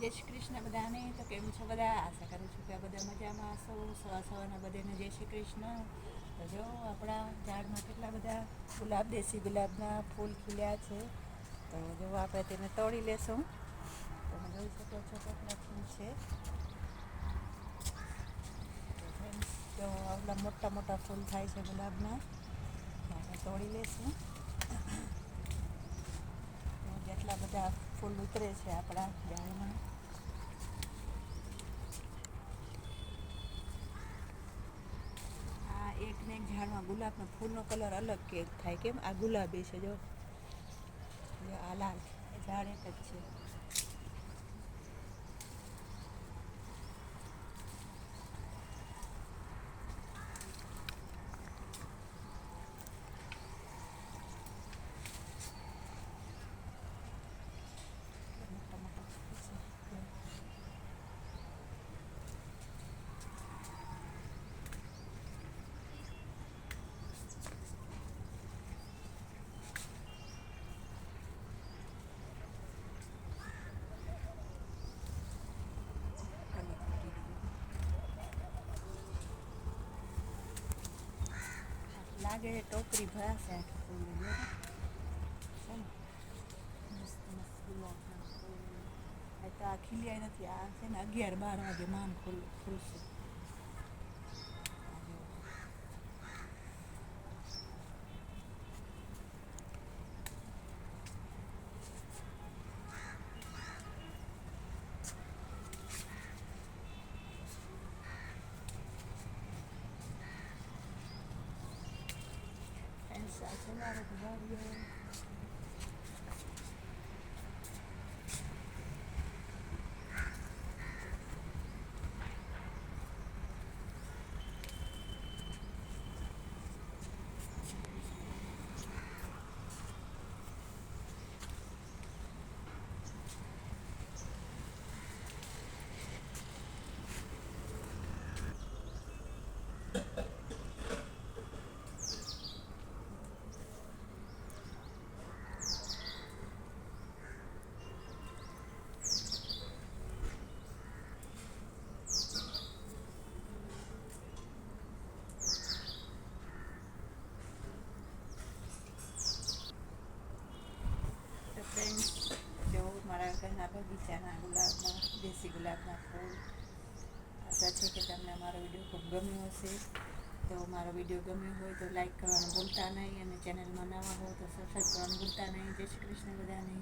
જય શ્રી કૃષ્ણ બધાને. તો કેમ છો બધા? આશા કરું છું કે બધા મજામાં હશો. સવા સવાના બધાને જય શ્રી કૃષ્ણ. તો જો આપણા ઝાડમાં કેટલા બધા ગુલાબ દેશી ગુલાબના ફૂલ ખીલ્યા છે. તો જો આપણે તેને તોડી લેશું. તમે જોઈ શકો છો કેટલા ફૂલ છે. તો friends, મોટા મોટા ફૂલ થાય છે ગુલાબના આપણે તોડી લેશું. જેટલા બધા ફૂલ ઉતરે છે આપણા ઝાડમાં આ એક ઝાડમાં ગુલાબનો ફૂલનો કલર અલગ કે થાય કેમ? આ ગુલાબી છે જો આ લાલ. ઝાડ એક જ છે મોટા મોટા ફૂલ છે જો. કલી ફૂટી ગયું. લાગે છે ટોકરી ભરાશે આ ખીલ્યા નથી, આ છે ને અગિયાર બાર વાગે માન ખુલ, ખુલશે. Thank you. ઘરના બગીચાના ગુલાબના, દેશી ગુલાબના ફૂલ. આશા છે કે તમને મારો વીડિયો ખૂબ ગમ્યો હશે. તો મારો વીડિયો ગમ્યો હોય તો લાઈક કરવાનું ભૂલતા નહીં અને ચેનલમાં નવા હો તો સબસ્ક્રાઈબ કરવાનું ભૂલતા નહીં. જય શ્રી કૃષ્ણ બધાને.